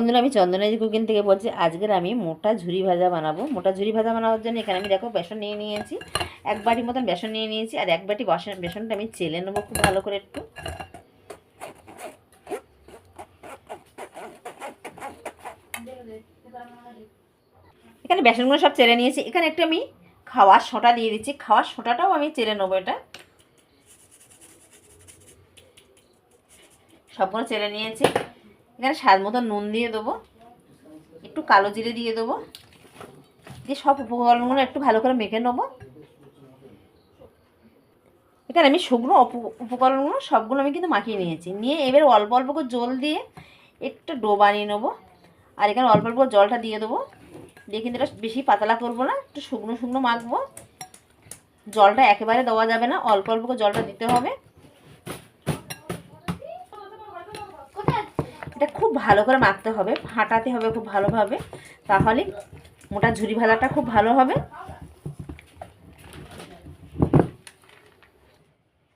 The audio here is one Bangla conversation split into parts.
বন্ধুরা, আমি চন্দনাজি কুকিং থেকে বলছি, আজকের আমি মোটা ঝুরি ভাজা বানাবো। মোটা ঝুরি ভাজা বানানোর জন্য এখানে আমি দেখো বেসন নিয়ে নিয়েছি, এক বাটি মতন বেসন নিয়ে নিয়েছি, আর এক বাটি বাসন, বেসনটা আমি চেলে নেব খুব ভালো করে একটু। এখানে বেসনগুলো সব চেলে নিয়েছি। এখানে একটু আমি খাওয়ার সোঁটা দিয়ে দিচ্ছি। খাওয়ার সোঁটাটাও আমি চেলে নেব এটা। সবগুলো চেলে নিয়েছি। এখানে স্বাদ মতো নুন দিয়ে দেবো, একটু কালো জিরে দিয়ে দেবো, দিয়ে সব উপকরণগুলো একটু ভালো করে মেখে নেব। এখানে আমি শুকনো উপ- উপকরণগুলো সবগুলো আমি কিন্তু মাখিয়ে নিয়েছি। নিয়ে এবার অল্প অল্প করে জল দিয়ে একটু ডো বানিয়ে নেব। আর এখানে অল্প অল্প জলটা দিয়ে দেবো। দিয়ে কিন্তু এটা বেশি পাতলা করব না, একটু শুকনো শুকনো মাখবো। জলটা একেবারে দেওয়া যাবে না, অল্প অল্প করে জলটা দিতে হবে এটা খুব ভালো করে মাখতে হবে ফাটাতে হবে খুব ভালোভাবে। তাহলে মোটা ঝুরি ভাজাটা খুব ভালো হবে।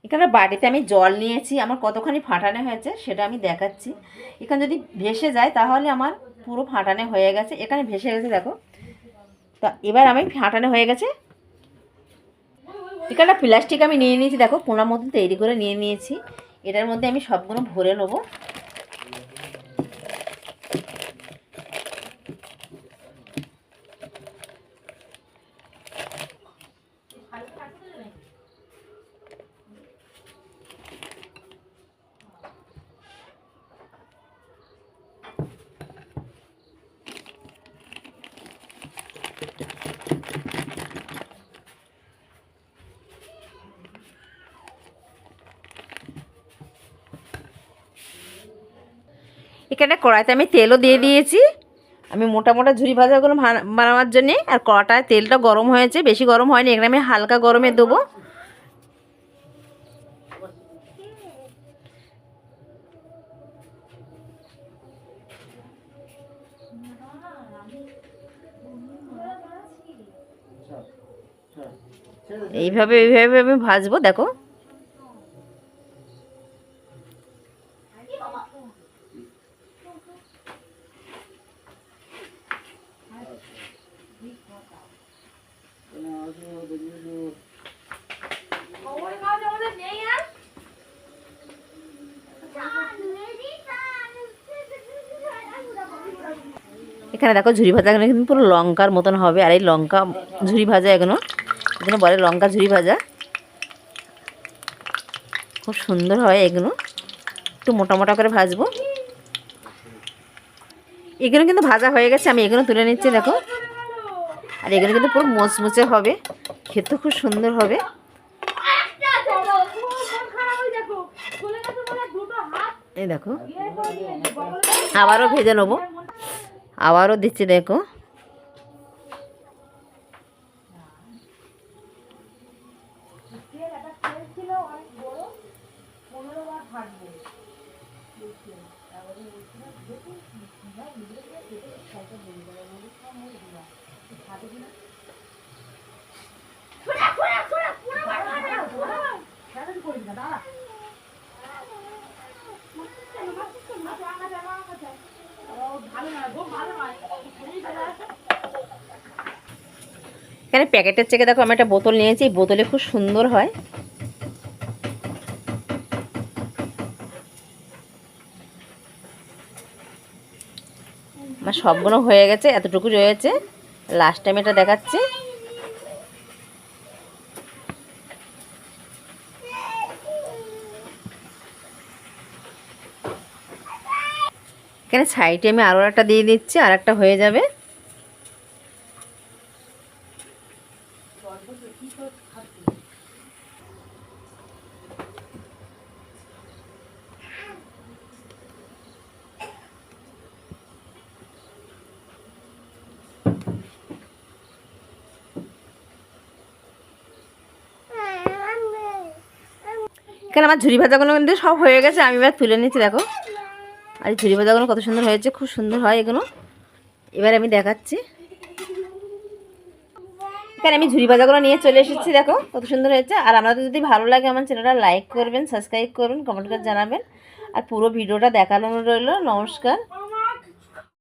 এখানে বাড়িতে আমি জল নিয়েছি, আমার কতখানি ফাটানো হয়েছে সেটা আমি দেখাচ্ছি। এখানে যদি ভেসে যায় তাহলে আমার পুরো ফাটানো হয়ে গেছে। এখানে ভেসে গেছে, দেখো। তা এবার আমি ফাটানো হয়ে গেছে। এখানে প্লাস্টিক আমি নিয়ে নিয়েছি, দেখো, কোনার মতন তৈরি করে নিয়ে নিয়েছি। এটার মধ্যে আমি সবগুলো ভরে নেব। এখানে কড়াইতে আমি তেলও দিয়ে দিয়েছি। আমি মোটা মোটা ঝুরি ভাজাগুলো বানাবার জন্যে আর কড়াটায় তেলটা গরম হয়েছে, বেশি গরম হয়নি, এখানে আমি হালকা গরমে দেবো। এইভাবে এইভাবে আমি ভাজবো, দেখো। এখানে দেখো ঝুরি ভাজা, এখানে কিন্তু পুরো লঙ্কার মতন হবে, আর এই লঙ্কা ঝুরি ভাজা এগুলো এগুলো বলে লঙ্কা ঝুরি ভাজা। খুব সুন্দর হয় এগুলো। একটু মোটা মোটা করে ভাজবো। এগুলো কিন্তু ভাজা হয়ে গেছে, আমি এগুলো তুলে নিচ্ছি, দেখো। আর এগুলো কিন্তু পুরো মোচমুচে হবে, খেতে খুব সুন্দর হবে। এই দেখো, আবারও ভেজে নেব। আবারও দিচ্ছি, দেখো। এখানে প্যাকেটের থেকে দেখো, আমি একটা বোতল নিয়েছি, বোতলে খুব সুন্দর হয়। আমার সবগুলো হয়ে গেছে এতটুকু রয়েছে। লাস্ট টাইম এটা দেখাচ্ছি। এখানে সাইডে আমি আরও একটা দিয়ে দিচ্ছি আর একটা হয়ে যাবে। এখানে আমার ঝুড়ি ভাজাগুলো কিন্তু সব হয়ে গেছে, আমি এবার তুলে নিচ্ছি, দেখো। আর এই ঝুড়ি ভাজাগুলো কত সুন্দর হয়েছে, খুব সুন্দর হয় এগুলো। এবার আমি দেখাচ্ছি। এখানে আমি ঝুড়ি ভাজাগুলো নিয়ে চলে এসেছি, দেখো, কত সুন্দর হয়েছে। আর আপনাদের যদি ভালো লাগে আমার চ্যানেলটা, লাইক করবেন, সাবস্ক্রাইব করবেন কমেন্ট করে জানাবেন। আর পুরো ভিডিওটা দেখানো রইল, নমস্কার।